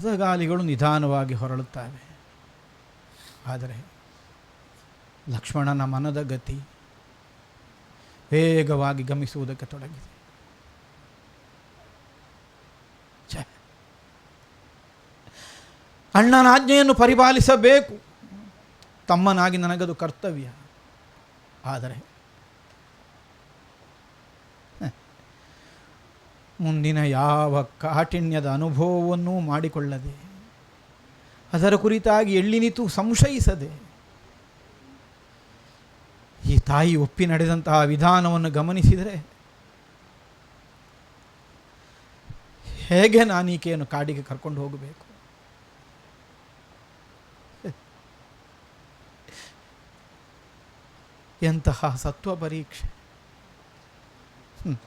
ರಥದ ಗಾಲಿಗಳು ನಿಧಾನವಾಗಿ ಹೊರಳುತ್ತವೆ. ಆದರೆ ಲಕ್ಷ್ಮಣನ ಮನದ ಗತಿ ವೇಗವಾಗಿ ಗಮಿಸುವುದಕ್ಕೆ ತೊಡಗಿದೆ. ಅಣ್ಣನ ಆಜ್ಞೆಯನ್ನು ಪರಿಪಾಲಿಸಬೇಕು. ತಮ್ಮನಾಗಿ ನನಗದು ಕರ್ತವ್ಯ. ಆದರೆ ಮುಂದಿನ ಯಾವ ಕಾಠಿಣ್ಯದ ಅನುಭವವನ್ನೂ ಮಾಡಿಕೊಳ್ಳದೆ, ಅದರ ಕುರಿತಾಗಿ ಎಳ್ಳಿನಿತು ಸಂಶಯಿಸದೆ, ಈ ತಾಯಿ ಒಪ್ಪಿ ನಡೆದಂತಹ ವಿಧಾನವನ್ನು ಗಮನಿಸಿದರೆ ಹೇಗೆ ನಾನು ಈಕೆಯನ್ನು ಕಾಡಿಗೆ ಕರ್ಕೊಂಡು ಹೋಗಬೇಕು ಎಂತಹ ಸತ್ವ ಪರೀಕ್ಷೆ ಹ್ಮ್.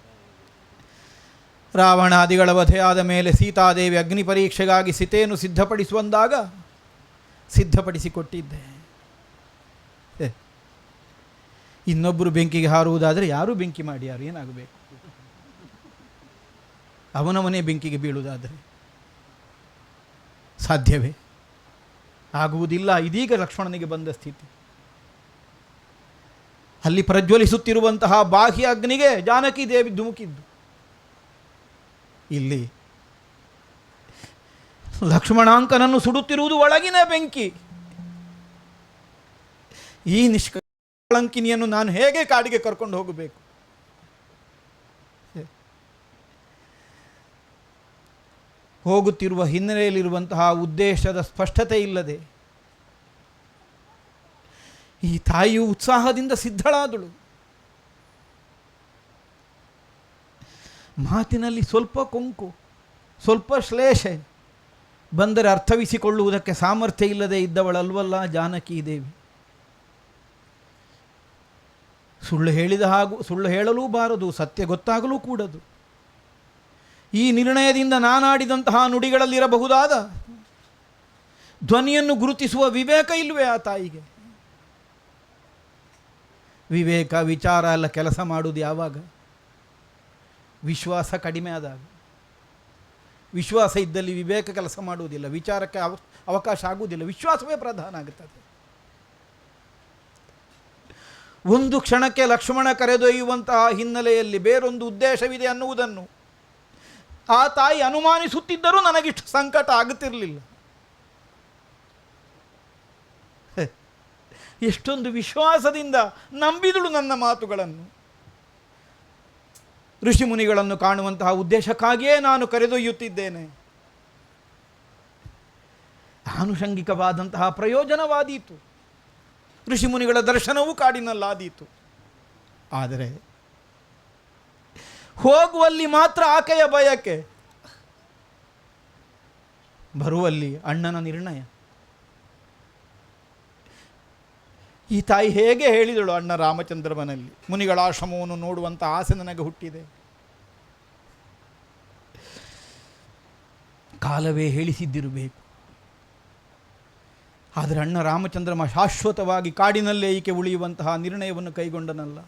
ರಾವಣಾದಿಗಳ ವಧೆಯಾದ ಮೇಲೆ ಸೀತಾದೇವಿ ಅಗ್ನಿ ಪರೀಕ್ಷೆಗಾಗಿ ಸೀತೆಯನ್ನು ಸಿದ್ಧಪಡಿಸುವಂದಾಗ ಸಿದ್ಧಪಡಿಸಿಕೊಟ್ಟಿದ್ದೆ. ಇನ್ನೊಬ್ಬರು ಬೆಂಕಿಗೆ ಹಾರುವುದಾದರೆ ಯಾರೂ ಬೆಂಕಿ ಮಾಡಿ ಯಾರು ಏನಾಗಬೇಕು? ಅವನವನೇ ಬೆಂಕಿಗೆ ಬೀಳುವುದಾದರೆ ಸಾಧ್ಯವೇ? ಆಗುವುದಿಲ್ಲ. ಇದೀಗ ಲಕ್ಷ್ಮಣನಿಗೆ ಬಂದ ಸ್ಥಿತಿ. ಅಲ್ಲಿ ಪ್ರಜ್ವಲಿಸುತ್ತಿರುವಂತಹ ಬಾಹ್ಯ ಅಗ್ನಿಗೆ ಜಾನಕಿ ದೇವಿ ಧುಮುಕಿದ್ದು. ಇಲ್ಲಿ. ಲಕ್ಷ್ಮಣಾಂಕನನ್ನು ಸುಡುತ್ತಿರುವುದು ಒಳಗಿನ ಬೆಂಕಿ. ಈ ನಿಷ್ಕಳಂಕಿನಿಯನ್ನು ನಾನು ಹೇಗೆ ಕಾಡಿಗೆ ಕರ್ಕೊಂಡು ಹೋಗಬೇಕು? ಹೋಗುತ್ತಿರುವ ಹಿನ್ನೆಲೆಯಲ್ಲಿರುವಂತಹ ಉದ್ದೇಶದ ಸ್ಪಷ್ಟತೆ ಇಲ್ಲದೆ ಈ ತಾಯಿಯು ಉತ್ಸಾಹದಿಂದ ಸಿದ್ಧಳಾದಳು. ಮಾತಿನಲ್ಲಿ ಸ್ವಲ್ಪ ಕೊಂಕು, ಸ್ವಲ್ಪ ಶ್ಲೇಷೆ. ಬಂದರೆ ಅರ್ಥವಿಸಿಕೊಳ್ಳುವುದಕ್ಕೆ ಸಾಮರ್ಥ್ಯ ಇಲ್ಲದೆ ಇದ್ದವಳಲ್ವಲ್ಲ ಜಾನಕಿ ದೇವಿ. ಸುಳ್ಳು ಹೇಳಿದ ಹಾಗೂ, ಸುಳ್ಳು ಹೇಳಲೂ ಬಾರದು ಸತ್ಯ ಗೊತ್ತಾಗಲೂ ಕೂಡದು. ಈ ನಿರ್ಣಯದಿಂದ ನಾನಾಡಿದಂತಹ ನುಡಿಗಳಲ್ಲಿರಬಹುದಾದ ಧ್ವನಿಯನ್ನು ಗುರುತಿಸುವ ವಿವೇಕ ಇಲ್ವೇ ಆ ತಾಯಿಗೆ? ವಿವೇಕ, ವಿಚಾರ ಎಲ್ಲ ಕೆಲಸ ಮಾಡುವುದು ಯಾವಾಗ? ವಿಶ್ವಾಸ ಕಡಿಮೆ ಆದಾಗ, ವಿಶ್ವಾಸ ಇದ್ದಲ್ಲಿ ವಿವೇಕ ಕೆಲಸ ಮಾಡುವುದಿಲ್ಲ, ವಿಚಾರಕ್ಕೆ ಅವ, ಅವಕಾಶ ಆಗುವುದಿಲ್ಲ, ವಿಶ್ವಾಸವೇ ಪ್ರಧಾನ ಆಗುತ್ತದೆ. ಒಂದು ಕ್ಷಣಕ್ಕೆ ಲಕ್ಷ್ಮಣ ಕರೆದೊಯ್ಯುವಂತಹ ಹಿನ್ನೆಲೆಯಲ್ಲಿ ಬೇರೊಂದು ಉದ್ದೇಶವಿದೆ ಅನ್ನುವುದನ್ನು, ಆ ತಾಯಿ ಅನುಮಾನಿಸುತ್ತಿದ್ದರೂ ನನಗಿಷ್ಟು ಸಂಕಟ ಆಗುತ್ತಿರಲಿಲ್ಲ. ಎಷ್ಟೊಂದು ವಿಶ್ವಾಸದಿಂದ ನಂಬಿದಳು ನನ್ನ ಮಾತುಗಳನ್ನು. ಋಷಿಮುನಿಗಳನ್ನು ಕಾಣುವಂತಹ ಉದ್ದೇಶಕ್ಕಾಗಿಯೇ ನಾನು ಕರೆದೊಯ್ಯುತ್ತಿದ್ದೇನೆ. ಆನುಷಂಗಿಕವಾದಂತಹ ಪ್ರಯೋಜನವಾದೀತು. ಋಷಿಮುನಿಗಳ ದರ್ಶನವೂ ಕಾಡಿನಲ್ಲಾದೀತು. ಆದರೆ ಹೋಗುವಲ್ಲಿ ಮಾತ್ರ ಆಕೆಯ ಬಯಕೆ, ಬರುವಲ್ಲಿ ಅಣ್ಣನ ನಿರ್ಣಯ. ಈ ತಾಯಿ ಹೇಗೆ ಹೇಳಿದಳು ಅಣ್ಣ ರಾಮಚಂದ್ರಮನಲ್ಲಿ ಮುನಿಗಳ ಆಶ್ರಮವನ್ನು ನೋಡುವಂಥ ಆಸೆ ನನಗೆ ಹುಟ್ಟಿದೆ. ಕಾಲವೇ ಹೇಳಿಸಿದ್ದಿರಬೇಕು. ಆದರೆ ಅಣ್ಣ ರಾಮಚಂದ್ರಮ ಶಾಶ್ವತವಾಗಿ ಕಾಡಿನಲ್ಲೇ ಈಕೆ ಉಳಿಯುವಂತಹ ನಿರ್ಣಯವನ್ನು ಕೈಗೊಂಡನಲ್ಲ.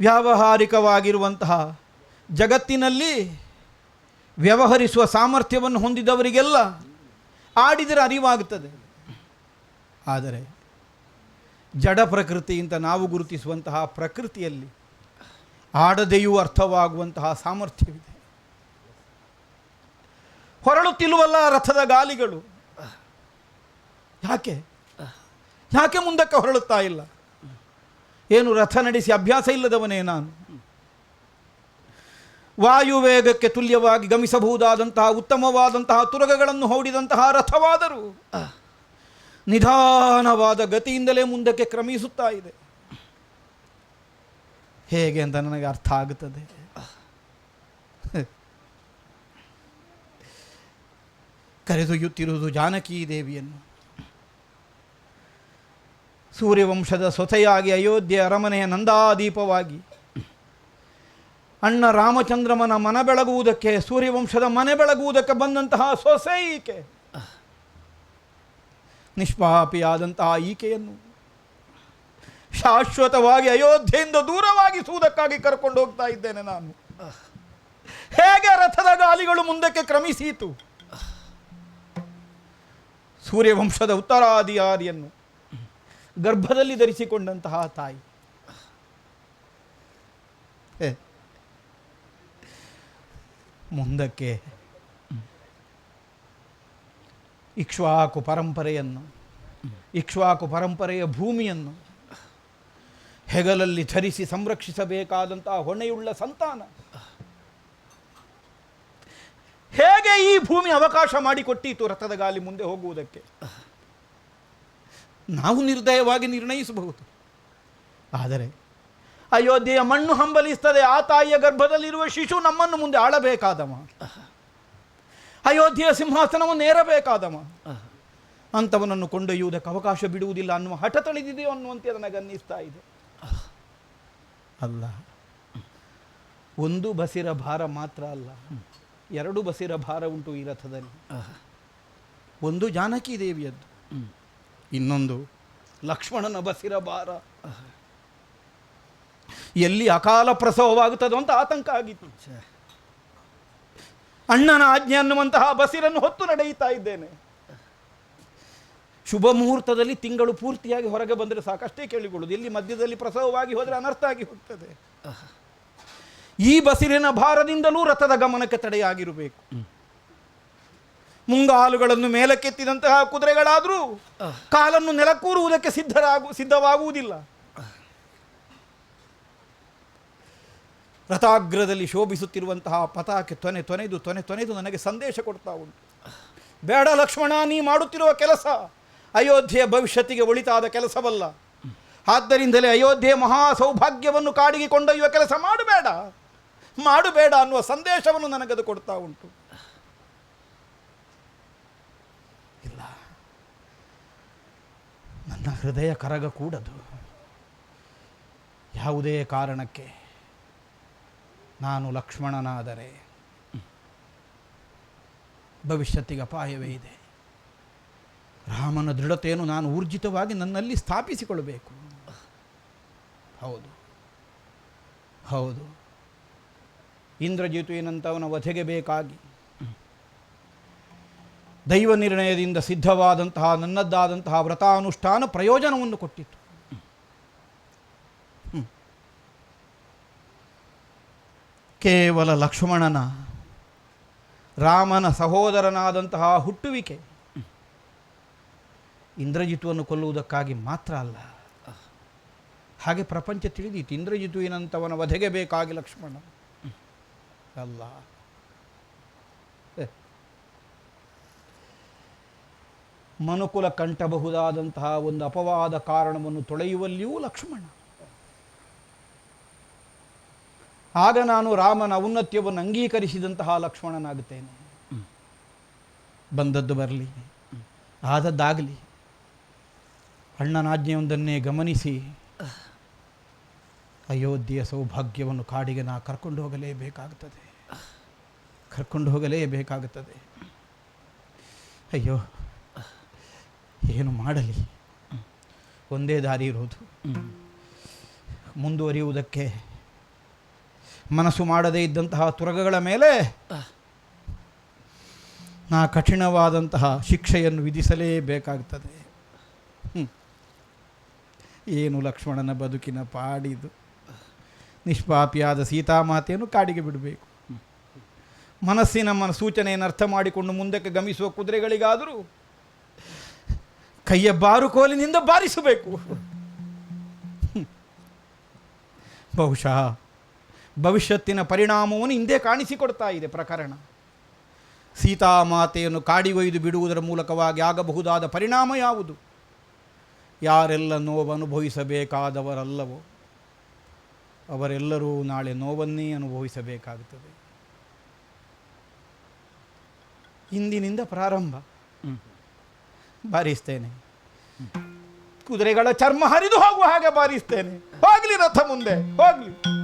ವ್ಯಾವಹಾರಿಕವಾಗಿರುವಂತಹ ಜಗತ್ತಿನಲ್ಲಿ ವ್ಯವಹರಿಸುವ ಸಾಮರ್ಥ್ಯವನ್ನು ಹೊಂದಿದವರಿಗೆಲ್ಲ ಆಡಿದರೆ ಅರಿವಾಗುತ್ತದೆ. ಆದರೆ ಜಡ ಪ್ರಕೃತಿ ಅಂತ ನಾವು ಗುರುತಿಸುವಂತಹ ಪ್ರಕೃತಿಯಲ್ಲಿ ಆಡದೆಯೂ ಅರ್ಥವಾಗುವಂತಹ ಸಾಮರ್ಥ್ಯವಿದೆ. ಹೊರಳುತ್ತಿಲ್ಲವಲ್ಲ ರಥದ ಗಾಲಿಗಳು. ಯಾಕೆ? ಯಾಕೆ ಮುಂದಕ್ಕೆ ಹೊರಳುತ್ತಾ ಇಲ್ಲ? ಏನು ರಥ ನಡೆಸಿ ಅಭ್ಯಾಸ ಇಲ್ಲದವನೇ ನಾನು? ವಾಯುವೇಗಕ್ಕೆ ತುಲ್ಯವಾಗಿ ಗಮಿಸಬಹುದಾದಂತಹ ಉತ್ತಮವಾದಂತಹ ತುರಗಗಳನ್ನು ಹೂಡಿದಂತಹ ರಥವಾದರೂ ನಿಧಾನವಾದ ಗತಿಯಿಂದಲೇ ಮುಂದಕ್ಕೆ ಕ್ರಮಿಸುತ್ತಾ ಇದೆ. ಹೇಗೆ ಅಂತ ನನಗೆ ಅರ್ಥ ಆಗುತ್ತದೆ. ಕರೆದೊಯ್ಯುತ್ತಿರುವುದು ಜಾನಕಿ ದೇವಿಯನ್ನು. ಸೂರ್ಯವಂಶದ ಸೊಸೆಯಾಗಿ ಅಯೋಧ್ಯೆ ಅರಮನೆಯ ನಂದಾದೀಪವಾಗಿ ಅಣ್ಣ ರಾಮಚಂದ್ರಮನ ಮನ ಬೆಳಗುವುದಕ್ಕೆ ಸೂರ್ಯವಂಶದ ಮನೆ ಬೆಳಗುವುದಕ್ಕೆ ಬಂದಂತಹ ಸೊಸೆ ಈಕೆ. ನಿಷ್ಪಾಪಿಯಾದಂತಹ ಈಕೆಯನ್ನು ಶಾಶ್ವತವಾಗಿ ಅಯೋಧ್ಯೆಯಿಂದ ದೂರವಾಗಿಸುವುದಕ್ಕಾಗಿ ಕರ್ಕೊಂಡು ಹೋಗ್ತಾ ಇದ್ದೇನೆ ನಾನು. ಹೇಗೆ ರಥದ ಗಾಲಿಗಳು ಮುಂದಕ್ಕೆ ಕ್ರಮಿಸಿತು? ಸೂರ್ಯವಂಶದ ಉತ್ತರಾಧಿಕಾರಿಯನ್ನು ಗರ್ಭದಲ್ಲಿ ಧರಿಸಿಕೊಂಡಂತಹ ತಾಯಿ. ಹೇ. ಮುಂದಕ್ಕೆ. ಇಕ್ಷ್ವಾಕು ಪರಂಪರೆಯನ್ನು, ಇಕ್ಷ್ವಾಕು ಪರಂಪರೆಯ ಭೂಮಿಯನ್ನು ಹೆಗಲಲ್ಲಿ ಧರಿಸಿ ಸಂರಕ್ಷಿಸಬೇಕಾದಂತಹ ಹೊಣೆಯುಳ್ಳ ಸಂತಾನ. ಹೇಗೆ ಈ ಭೂಮಿ ಅವಕಾಶ ಮಾಡಿಕೊಟ್ಟಿತು ರಥದ ಗಾಲಿ ಮುಂದೆ ಹೋಗುವುದಕ್ಕೆ? ನಾವು ನಿರ್ದಯವಾಗಿ ನಿರ್ಣಯಿಸಬಹುದು. ಆದರೆ ಅಯೋಧ್ಯೆಯ ಮಣ್ಣು ಹಂಬಲಿಸ್ತದೆ, ಆ ತಾಯಿಯ ಗರ್ಭದಲ್ಲಿರುವ ಶಿಶು ನಮ್ಮನ್ನು ಮುಂದೆ ಆಳಬೇಕಾದವ. ಅಯೋಧ್ಯೆಯ ಸಿಂಹಾಸನವನ್ನು ಏರಬೇಕಾದವ. ಅಂಥವನನ್ನು ಕೊಂಡೊಯ್ಯುವುದಕ್ಕೆ ಅವಕಾಶ ಬಿಡುವುದಿಲ್ಲ ಅನ್ನುವ ಹಠ ತಳಿದಿದೆಯೋ ಅನ್ನುವಂತೆ ನನಗೆ ಅನ್ನಿಸ್ತಾ ಇದೆ. ಅಲ್ಲ, ಒಂದು ಬಸಿರ ಭಾರ ಮಾತ್ರ ಅಲ್ಲ, ಎರಡು ಬಸಿರ ಭಾರ ಉಂಟು ಈ ರಥದಲ್ಲಿ. ಒಂದು ಜಾನಕಿ ದೇವಿಯದ್ದು, ಇನ್ನೊಂದು ಲಕ್ಷ್ಮಣನ ಬಸಿರ ಭಾರ. ಎಲ್ಲಿ ಅಕಾಲ ಪ್ರಸವವಾಗುತ್ತದೋ ಅಂತ ಆತಂಕ ಆಗಿತ್ತು. ಅಣ್ಣನ ಆಜ್ಞೆ ಅನ್ನುವಂತಹ ಬಸಿರನ್ನು ಹೊತ್ತು ನಡೆಯುತ್ತಾ ಇದ್ದೇನೆ. ಶುಭ ಮುಹೂರ್ತದಲ್ಲಿ ತಿಂಗಳು ಪೂರ್ತಿಯಾಗಿ ಹೊರಗೆ ಬಂದರೆ ಸಾಕಷ್ಟೇ ಕೇಳಿಕೊಳ್ಳುವುದು. ಇಲ್ಲಿ ಮಧ್ಯದಲ್ಲಿ ಪ್ರಸವವಾಗಿ ಹೋದರೆ ಅನರ್ಥ ಆಗಿ ಹೋಗ್ತದೆ. ಈ ಬಸಿರಿನ ಭಾರದಿಂದಲೂ ರಥದ ಗಮನಕ್ಕೆ ತಡೆಯಾಗಿರಬೇಕು. ಮುಂಗಾಲುಗಳನ್ನು ಮೇಲಕ್ಕೆತ್ತಿದಂತಹ ಕುದುರೆಗಳಾದರೂ ಕಾಲನ್ನು ನೆಲಕ್ಕೂರುವುದಕ್ಕೆ ಸಿದ್ಧರಾಗು ಸಿದ್ಧವಾಗುವುದಿಲ್ಲ. ರಥಾಗ್ರದಲ್ಲಿ ಶೋಭಿಸುತ್ತಿರುವಂತಹ ಪತಾಕೆ ತೊನೆ ತೊನೆದು ತೊನೆ ತೊನೆದು ನನಗೆ ಸಂದೇಶ ಕೊಡ್ತಾ ಉಂಟು. ಬೇಡ ಲಕ್ಷ್ಮಣ, ನೀ ಮಾಡುತ್ತಿರುವ ಕೆಲಸ ಅಯೋಧ್ಯೆಯ ಭವಿಷ್ಯತ್ತಿಗೆ ಒಳಿತಾದ ಕೆಲಸವಲ್ಲ. ಆದ್ದರಿಂದಲೇ ಅಯೋಧ್ಯೆ ಮಹಾ ಸೌಭಾಗ್ಯವನ್ನು ಕಾಡಿಗೆ ಕೊಂಡೊಯ್ಯುವ ಕೆಲಸ ಮಾಡಬೇಡ. ಮಾಡಬೇಡ ಅನ್ನುವ ಸಂದೇಶವನ್ನು ನನಗದು ಕೊಡ್ತಾ ಉಂಟು. ಇಲ್ಲ. ನನ್ನ ಹೃದಯ ಕರಗ ಕೂಡದು ಯಾವುದೇ ಕಾರಣಕ್ಕೆ ನಾನು ಲಕ್ಷ್ಮಣನಾದರೆ ಭವಿಷ್ಯತ್ತಿಗೆ ಅಪಾಯವೇ ಇದೆ. ರಾಮನ ದೃಢತೆಯನ್ನು ನಾನು ಊರ್ಜಿತವಾಗಿ ನನ್ನಲ್ಲಿ ಸ್ಥಾಪಿಸಿಕೊಳ್ಳಬೇಕು. ಹೌದು. ಹೌದು. ಇಂದ್ರಜಿತುವಿನಂಥವನ ವಧೆಗೆ ಬೇಕಾಗಿ. ದೈವ ನಿರ್ಣಯದಿಂದ ಸಿದ್ಧವಾದಂತಹ ನನ್ನದ್ದಾದಂತಹ ವ್ರತಾನುಷ್ಠಾನ ಪ್ರಯೋಜನವನ್ನು ಕೊಟ್ಟಿತು ಕೇವಲ ಲಕ್ಷ್ಮಣನ, ರಾಮನ ಸಹೋದರನಾದಂತಹ ಹುಟ್ಟುವಿಕೆ. ಇಂದ್ರಜಿತುವನ್ನು ಕೊಲ್ಲುವುದಕ್ಕಾಗಿ ಮಾತ್ರ ಅಲ್ಲ. ಹಾಗೆ ಪ್ರಪಂಚ ತಿಳಿದೀತು. ಇಂದ್ರಜಿತುವಿನಂಥವನ ವಧೆಗೆ ಬೇಕಾಗಿ ಲಕ್ಷ್ಮಣ. ಅಲ್ಲ. ಮನುಕುಲ ಕಂಠಬಹುದಾದಂತಹ ಒಂದು ಅಪವಾದ ಕಾರಣವನ್ನು ತೊಳೆಯುವಲ್ಲಿಯೂ ಲಕ್ಷ್ಮಣ. ಆಗ ನಾನು ರಾಮನ ಔನ್ನತ್ಯವನ್ನು ಅಂಗೀಕರಿಸಿದಂತಹ ಲಕ್ಷ್ಮಣನಾಗುತ್ತೇನೆ. ಬಂದದ್ದು ಬರಲಿ ಆದದ್ದಾಗಲಿ ಅಣ್ಣನಾಜ್ಞೆಯೊಂದನ್ನೇ ಗಮನಿಸಿ ಅಯೋಧ್ಯೆಯ ಸೌಭಾಗ್ಯವನ್ನು ಕಾಡಿಗೆ ನಾ ಕರ್ಕೊಂಡು ಹೋಗಲೇಬೇಕಾಗುತ್ತದೆ. ಕರ್ಕೊಂಡು ಹೋಗಲೇಬೇಕಾಗುತ್ತದೆ. ಅಯ್ಯೋ ಏನು ಮಾಡಲಿ? ಒಂದೇ ದಾರಿ ಇರೋದು ಮುಂದುವರಿಯುವುದಕ್ಕೆ ಮನಸ್ಸು ಮಾಡದೇ ಇದ್ದಂತಹ ತುರಗಗಳ ಮೇಲೆ ನಾ ಕಠಿಣವಾದಂತಹ ಶಿಕ್ಷೆಯನ್ನು ವಿಧಿಸಲೇಬೇಕಾಗ್ತದೆ. ಏನು ಲಕ್ಷ್ಮಣನ ಬದುಕಿನ ಪಾಡಿದು. ನಿಷ್ಪಾಪಿಯಾದ ಸೀತಾಮಾತೆಯನ್ನು ಕಾಡಿಗೆ ಬಿಡಬೇಕು. ಮನಸ್ಸಿನ ಮನ ಸೂಚನೆಯನ್ನು ಅರ್ಥ ಮಾಡಿಕೊಂಡು ಮುಂದಕ್ಕೆ ಗಮಿಸುವ ಕುದುರೆಗಳಿಗಾದರೂ ಕೈಯ ಬಾರುಕೋಲಿನಿಂದ ಬಾರಿಸಬೇಕು. ಬಹುಶಃ ಭವಿಷ್ಯತ್ತಿನ ಪರಿಣಾಮವನ್ನು ಹಿಂದೆ ಕಾಣಿಸಿಕೊಡ್ತಾ ಇದೆ ಪ್ರಕರಣ. ಸೀತಾಮಾತೆಯನ್ನು ಕಾಡಿಗೊಯ್ದು ಬಿಡುವುದರ ಮೂಲಕವಾಗಿ ಆಗಬಹುದಾದ ಪರಿಣಾಮ ಯಾವುದು? ಯಾರೆಲ್ಲ ನೋವು ಅನುಭವಿಸಬೇಕಾದವರಲ್ಲವೋ ಅವರೆಲ್ಲರೂ ನಾಳೆ ನೋವನ್ನೇ ಅನುಭವಿಸಬೇಕಾಗುತ್ತದೆ. ಇಂದಿನಿಂದ ಪ್ರಾರಂಭ. ಬಾರಿಸ್ತೇನೆ. ಕುದುರೆಗಳ ಚರ್ಮ ಹರಿದು ಹೋಗುವ ಹಾಗೆ ಬಾರಿಸ್ತೇನೆ. ಹೋಗ್ಲಿ ರಥ ಮುಂದೆ ಹೋಗ್ಲಿ.